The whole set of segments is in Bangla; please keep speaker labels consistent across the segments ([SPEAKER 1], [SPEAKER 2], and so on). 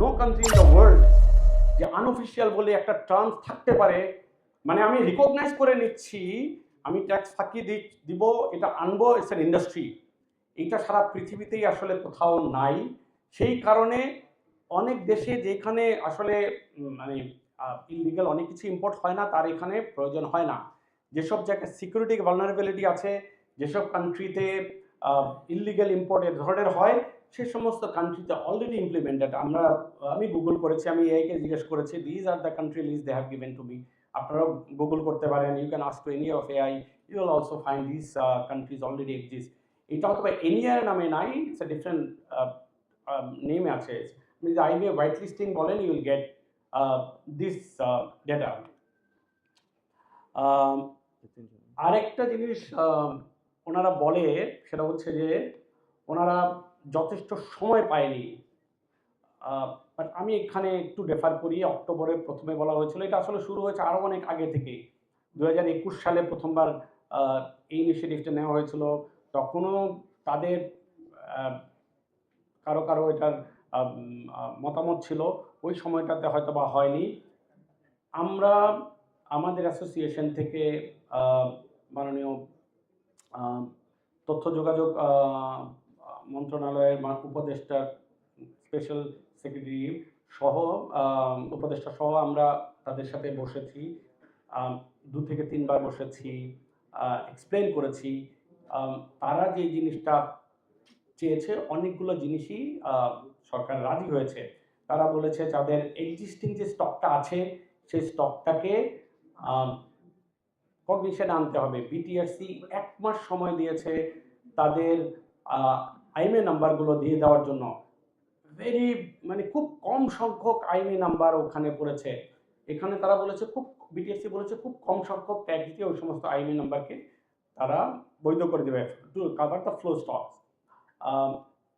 [SPEAKER 1] No country in the world যে আনঅফিসিয়াল বলে একটা টার্ম থাকতে পারে মানে আমি রিকগনাইজ করে নিচ্ছি, আমি ট্যাক্স ফাঁকি দিব, এটা আনব ইটস অ্যান ইন্ডাস্ট্রি এটা সারা পৃথিবীতেই আসলে কোথাও নাই। সেই কারণে অনেক দেশে যেখানে আসলে মানে ইলিগাল অনেক কিছু ইম্পোর্ট হয় না, তার এখানে প্রয়োজন হয় না। যেসব জায়গায় সিকিউরিটি ভালনারেবিলিটি আছে, যেসব কান্ট্রিতে ইলিগাল ইম্পোর্ট এ ধরনের হয় সে সমস্ত কান্ট্রিতে অলরেডি ইমপ্লিমেন্টেড আমরা, আমি গুগল করেছি, আমি এআইকে জিজ্ঞেস করেছি these are the country list they have given to me আপনারাও গুগল করতে পারেন you can ask to any of AI you will also find this countries already exist এটা হয়তো বা এনিয়ার নামে নাই ইটস এ ডিফারেন্ট নেমে আছে। যদি আইবিএ হোয়াইট লিস্টিং বলেন you will get this data আরেকটা জিনিস ওনারা বলে, সেটা হচ্ছে যে, ওনারা যথেষ্ট সময় পায়নি। বাট আমি এখানে একটু রেফার করি, অক্টোবরের প্রথমে বলা হয়েছিল। এটা আসলে শুরু হয়েছে আরও অনেক আগে থেকে। দু হাজার একুশ সালে প্রথমবার এই ইনিশিয়েটিভটা নেওয়া হয়েছিল। তখনও তাদের কারও কারও এটার মতামত ছিল। ওই সময়টাতে হয়তো বা হয়নি। আমরা আমাদের অ্যাসোসিয়েশন থেকে মাননীয় তথ্য যোগাযোগ মন্ত্রণালয়ের মা- উপদেষ্টা স্পেশাল সেক্রেটারি সহ উপদেষ্টা সহ আমরা তাদের সাথে বসেছি। দু থেকে তিনবার বসেছি এক্সপ্লেন করেছি। তারা যে জিনিসটা চেয়েছে, অনেকগুলো জিনিসই সরকার রাজি হয়েছে। তারা বলেছে যাদের এক্সিস্টিং যে স্টকটা আছে, সেই স্টকটাকে কগনিশনে আনতে হবে। বিটিআরসি এক মাস সময় দিয়েছে তাদের আইমে নাম্বারগুলো দিয়ে দেওয়ার জন্য। ভেরি মানে খুব কম সংখ্যক আইমে নাম্বার ওখানে পড়েছে। এখানে তারা বলেছে খুব বিটিএসসি বলেছে খুব কম সংখ্যক ট্যাগ দিয়ে ওই সমস্ত আইমে নাম্বারকে তারা বৈধ করে দেবে। To cover the flow stock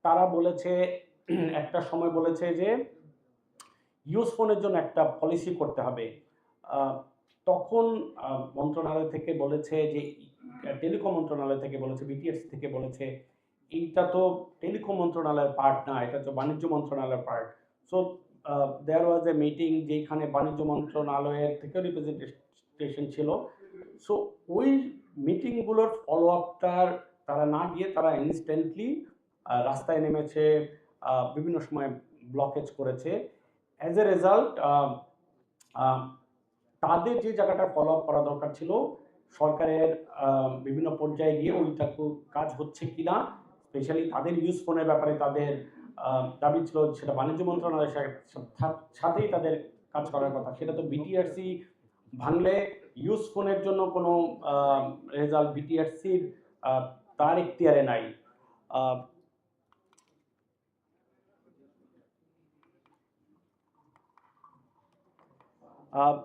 [SPEAKER 1] তারা বলেছে, একটা সময় বলেছে যে ইউজ ফোনের জন্য একটা পলিসি করতে হবে। তখন মন্ত্রণালয় থেকে বলেছে যে, টেলিকম মন্ত্রণালয় থেকে বলেছে বিটিএস থেকে বলেছে এইটা তো টেলিকম মন্ত্রণালয়ের পার্ট না, এটা তো বাণিজ্য মন্ত্রণালয়ের part so there was a meeting যেখানে বাণিজ্য মন্ত্রণালয়ের থেকে রিপ্রেজেন্টেশন ছিল। সো ওই মিটিংগুলোর ফলো আপটার তারা না গিয়ে তারা ইনস্ট্যান্টলি রাস্তায় নেমেছে বিভিন্ন সময় ব্লকেজ করেছে। অ্যাজ এ রেজাল্ট তাদের যে জায়গাটা ফলো আপ করা দরকার ছিল, সরকারের বিভিন্ন পর্যায়ে গিয়ে ওইটা কাজ হচ্ছে কিনা স্পেশালি তাদের ইউজ ফোনের ব্যাপারে তাদের দাবি ছিল সেটা বাণিজ্য মন্ত্রণালয়ের সাথেই তাদের কাজ করার কথা। সেটা তো বিটিআরসি ভাঙলে ইউজ ফোনের জন্য কোনো রেজাল্ট বিটিআরসির তার এখতিয়ারে নাই। আহ,